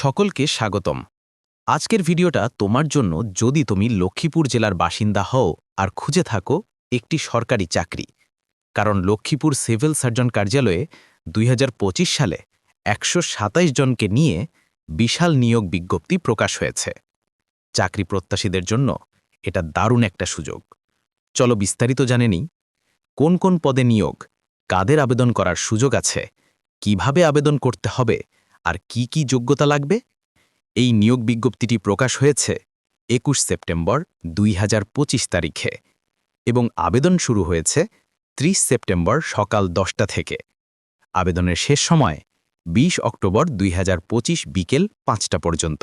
সকলকে স্বাগতম। আজকের ভিডিওটা তোমার জন্য যদি তুমি লক্ষ্মীপুর জেলার বাসিন্দা হও আর খুঁজে থাকো একটি সরকারি চাকরি। কারণ লক্ষ্মীপুর সিভিল সার্জন কার্যালয়ে দুই হাজার পঁচিশ সালে একশো জনকে নিয়ে বিশাল নিয়োগ বিজ্ঞপ্তি প্রকাশ হয়েছে। চাকরি প্রত্যাশীদের জন্য এটা দারুণ একটা সুযোগ। চলো বিস্তারিত জানে নিই। কোন কোন পদে নিয়োগ, কাদের আবেদন করার সুযোগ আছে, কীভাবে আবেদন করতে হবে আর কি কি যোগ্যতা লাগবে? এই নিয়োগ বিজ্ঞপ্তিটি প্রকাশ হয়েছে একুশ সেপ্টেম্বর দুই হাজার পঁচিশ তারিখে এবং আবেদন শুরু হয়েছে ৩০ সেপ্টেম্বর সকাল দশটা থেকে। আবেদনের শেষ সময় ২০ অক্টোবর দুই হাজার পঁচিশ বিকেল পাঁচটা পর্যন্ত।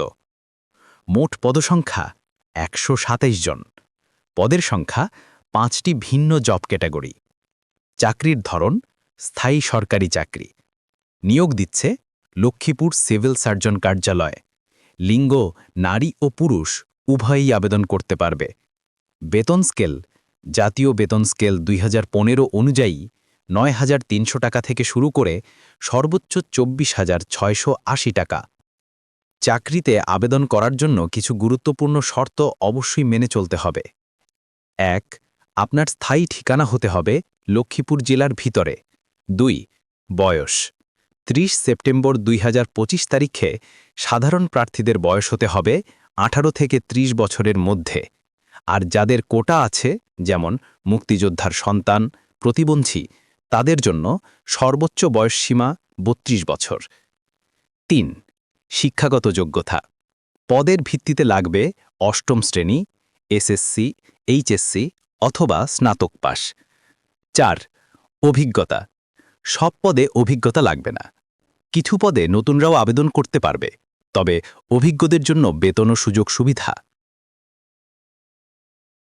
মোট পদসংখ্যা একশো জন। পদের সংখ্যা পাঁচটি ভিন্ন জব ক্যাটাগরি। চাকরির ধরন স্থায়ী সরকারি চাকরি। নিয়োগ দিচ্ছে লক্ষ্মীপুর সিভিল সার্জন কার্যালয়। লিঙ্গ, নারী ও পুরুষ উভয়ই আবেদন করতে পারবে। বেতন স্কেল, জাতীয় বেতন স্কেল দুই হাজার পনেরো অনুযায়ী নয় হাজার তিনশো টাকা থেকে শুরু করে সর্বোচ্চ চব্বিশ হাজার ছয়শো আশি টাকা। চাকরিতে আবেদন করার জন্য কিছু গুরুত্বপূর্ণ শর্ত অবশ্যই মেনে চলতে হবে। এক, আপনার স্থায়ী ঠিকানা হতে হবে লক্ষ্মীপুর জেলার ভিতরে। দুই, বয়স। ৩০ সেপ্টেম্বর দুই হাজার পঁচিশ তারিখে সাধারণ প্রার্থীদের বয়স হতে হবে ১৮ থেকে ৩০ বছরের মধ্যে। আর যাদের কোটা আছে, যেমন মুক্তিযোদ্ধার সন্তান, প্রতিবন্ধী, তাদের জন্য সর্বোচ্চ বয়সসীমা ৩২ বছর। তিন, শিক্ষাগত যোগ্যতা। পদের ভিত্তিতে লাগবে অষ্টম শ্রেণি, এসএসসি, এইচএসসি অথবা স্নাতক পাশ। চার, অভিজ্ঞতা। সব পদে অভিজ্ঞতা লাগবে না। কিছু পদে নতুনরাও আবেদন করতে পারবে। তবে অভিজ্ঞদের জন্য বেতন ও সুযোগ সুবিধা।